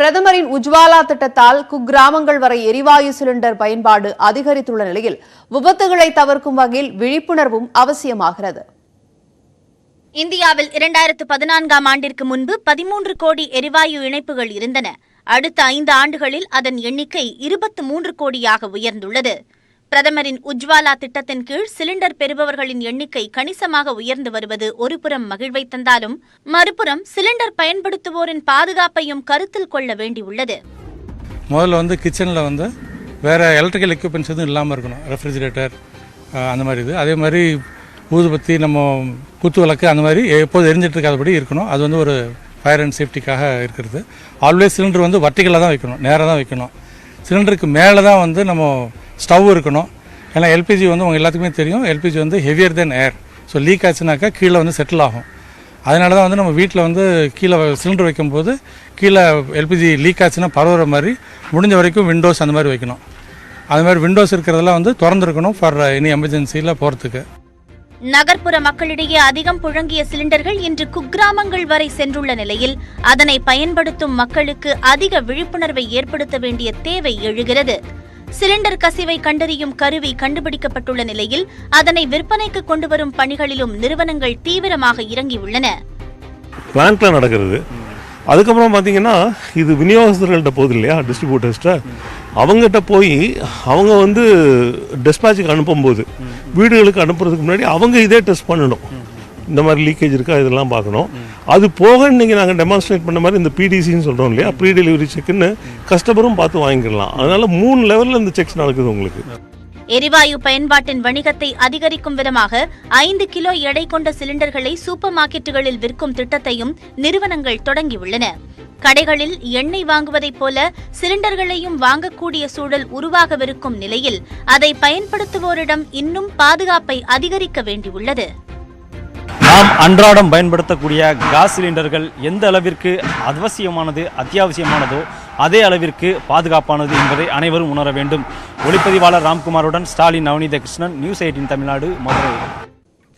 பிரதமரின் உஜ்வாலா திட்டத்தால் குக்கிராமங்கள் வரை எரிவாயு சிலிண்டர் பயன்பாடு அதிகரித்துள்ள நிலையில் விபத்துகளை தவிர்க்கும் வகையில் விழிப்புணர்வும் அவசியமாகிறது. இந்தியாவில் இரண்டாயிரத்து பதினான்காம் ஆண்டிற்கு முன்பு பதிமூன்று கோடி எரிவாயு இணைப்புகள் இருந்தன. அடுத்த ஐந்து ஆண்டுகளில் அதன் எண்ணிக்கை இருபத்து மூன்று கோடியாக உயர்ந்துள்ளது. பிரதமரின் உஜ்வாலா திட்டத்தின் கீழ் சிலிண்டர் பெறுபவர்களின் எண்ணிக்கை கணிசமாக உயர்ந்து வருவது ஒருபுறம் மகிழ்வை தந்தாலும் மறுபுறம் சிலிண்டர் பயன்படுத்துவோரின் பாதுகாப்பையும் கருத்தில் கொள்ள வேண்டியுள்ளது. முதல்ல வந்து கிச்சனில் வந்து வேறு எலக்ட்ரிக்கல் எக்யூப்மெண்ட்ஸ் எதுவும் இல்லாமல் இருக்கணும். ரெஃப்ரிஜிரேட்டர் அந்த மாதிரி இது. அதே மாதிரி ஊதுபத்தி நம்ம குத்து விளக்கு அந்த மாதிரி எப்போது எரிஞ்சிட்டு இருக்காதபடி இருக்கணும். அது வந்து ஒரு ஃபயர் அண்ட் சேஃப்டிக்காக இருக்கிறது. ஆல்வேஸ் சிலிண்டர் வந்து வர்ட்டிக்கலாக தான் வைக்கணும். நேராக தான் வைக்கணும். சிலிண்டருக்கு மேலே தான் வந்து நம்ம ஸ்டவ் இருக்கணும். ஏன்னா எல்பிஜி வந்து உங்கள் எல்லாத்துக்குமே தெரியும். எல்பிஜி வந்து heavier than air so leak ஆச்சுனாக்கா கீழே வந்து செட்டில் ஆகும். அதனால தான் வந்து நம்ம வீட்டில் வந்து கீழே சிலிண்டர் வைக்கும்போது கீழே எல்பிஜி லீக் ஆச்சுன்னா பரவுற மாதிரி முடிஞ்ச வரைக்கும் விண்டோஸ் அந்த மாதிரி வைக்கணும். அது மாதிரி விண்டோஸ் இருக்கிறதெல்லாம் வந்து திறந்துருக்கணும் ஃபார் எனி எமர்ஜென்சியில் போகிறதுக்கு நகர்ப்புற மக்களிடையே அதிகம் புழங்கிய சிலிண்டர்கள் இன்று குக்கிராமங்கள் வரை சென்றுள்ள நிலையில் அதனை பயன்படுத்தும் மக்களுக்கு அதிக விழிப்புணர்வை ஏற்படுத்த வேண்டிய தேவை எழுகிறது. சிலிண்டர் கசிவை கண்டறியும் கருவி கண்டுபிடிக்கப்பட்டுள்ள நிலையில் அதனை விற்பனைக்கு கொண்டுவரும் பணிகளிலும் நிறுவனங்கள் தீவிரமாக இறங்கியுள்ளன. பிளான்ட்ல நடக்கிறது. அதுக்கப்புறம் பார்த்தீங்கன்னா இது விநியோகஸ்தர்கள்ட்ட போகுது இல்லையா டிஸ்ட்ரிபியூட்டர்ஸ்ட்ட அவங்ககிட்ட போய் அவங்க வந்து டெஸ்பாச்சுக்கு அனுப்பும்போது வீடுகளுக்கு அனுப்புறதுக்கு முன்னாடி அவங்க இதே டெஸ்ட் பண்ணணும். இந்த மாதிரி லீக்கேஜ் இருக்கா இதெல்லாம் பார்க்கணும். அது போக இன்றைக்கி நாங்கள் டெமான்ஸ்ட்ரேட் பண்ண மாதிரி இந்த பிடிசின்னு சொல்கிறோம் இல்லையா? ப்ரீ டெலிவரி செக்குன்னு கஸ்டமரும் பார்த்து வாங்கிக்கலாம் அதனால் மூணு லெவலில் இந்த செக்ஸ் நடக்குது உங்களுக்கு. எரிவாயு பயன்பாட்டின் வணிகத்தை அதிகரிக்கும் விதமாக ஐந்து கிலோ எடை கொண்ட சிலிண்டர்களை சூப்பர் மார்க்கெட்டுகளில் விற்கும் திட்டத்தையும் நிறுவனங்கள் தொடங்கியுள்ளன. கடைகளில் எண்ணெய் வாங்குவதைப் போல சிலிண்டர்களையும் வாங்கக்கூடிய சூழல் உருவாகவிருக்கும் நிலையில் அதை பயன்படுத்துவோரிடம் இன்னும் பாதுகாப்பை அதிகரிக்க வேண்டியுள்ளது. நாம் அன்றாடம் பயன்படுத்தக்கூடிய கேஸ் சிலிண்டர்கள் எந்த அளவிற்கு அவசியமானது அத்தியாவசியமானதோ அதே அளவிற்கு பாதுகாப்பானது என்பதை அனைவரும் உணர வேண்டும். ஒளிப்பதிவாளர் ராம்குமாருடன் ஸ்டாலின் நவநீத கிருஷ்ணன் நியூஸ் எயிட்டின் தமிழ்நாடு மதுரை.